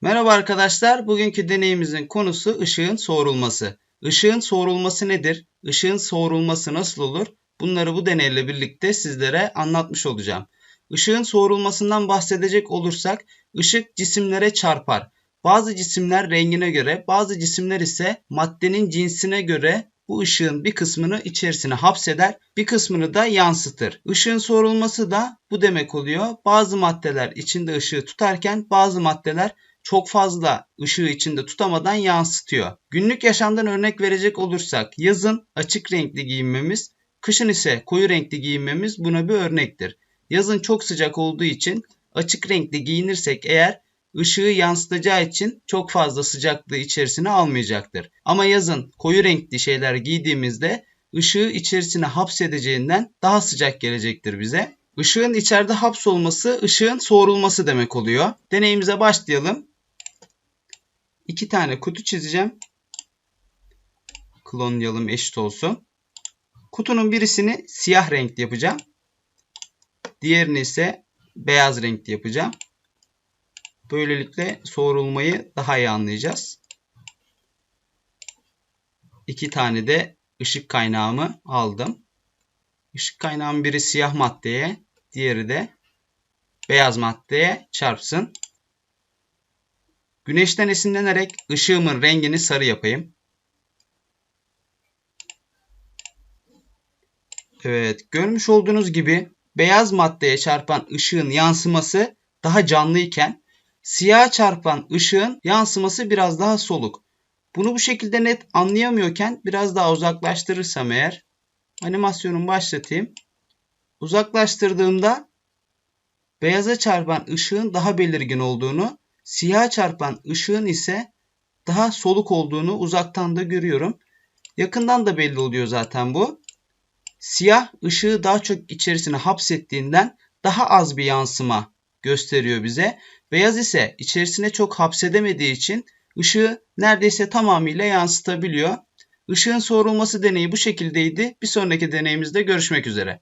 Merhaba arkadaşlar. Bugünkü deneyimizin konusu ışığın soğurulması. Işığın soğurulması nedir? Işığın soğurulması nasıl olur? Bunları bu deneyle birlikte sizlere anlatmış olacağım. Işığın soğurulmasından bahsedecek olursak ışık cisimlere çarpar. Bazı cisimler rengine göre, bazı cisimler ise maddenin cinsine göre bu ışığın bir kısmını içerisine hapseder, bir kısmını da yansıtır. Işığın soğurulması da bu demek oluyor. Bazı maddeler içinde ışığı tutarken bazı maddeler çok fazla ışığı içinde tutamadan yansıtıyor. Günlük yaşamdan örnek verecek olursak yazın açık renkli giyinmemiz, kışın ise koyu renkli giyinmemiz buna bir örnektir. Yazın çok sıcak olduğu için açık renkli giyinirsek eğer ışığı yansıtacağı için çok fazla sıcaklığı içerisine almayacaktır. Ama yazın koyu renkli şeyler giydiğimizde ışığı içerisine hapsedeceğinden daha sıcak gelecektir bize. Işığın içeride hapsolması ışığın soğurulması demek oluyor. Deneyimize başlayalım. İki tane kutu çizeceğim. Klonlayalım eşit olsun. Kutunun birisini siyah renkli yapacağım. Diğerini ise beyaz renkli yapacağım. Böylelikle soğurulmayı daha iyi anlayacağız. İki tane de ışık kaynağımı aldım. Işık kaynağım biri siyah maddeye, diğeri de beyaz maddeye çarpsın. Güneşten esinlenerek ışığımın rengini sarı yapayım. Evet, görmüş olduğunuz gibi beyaz maddeye çarpan ışığın yansıması daha canlı iken siyah çarpan ışığın yansıması biraz daha soluk. Bunu bu şekilde net anlayamıyorken biraz daha uzaklaştırırsam eğer animasyonumu başlatayım. Uzaklaştırdığımda beyaza çarpan ışığın daha belirgin olduğunu, siyah çarpan ışığın ise daha soluk olduğunu uzaktan da görüyorum. Yakından da belli oluyor zaten bu. Siyah ışığı daha çok içerisine hapsettiğinden daha az bir yansıma gösteriyor bize. Beyaz ise içerisine çok hapsedemediği için ışığı neredeyse tamamıyla yansıtabiliyor. Işığın soğurulması deneyi bu şekildeydi. Bir sonraki deneyimizde görüşmek üzere.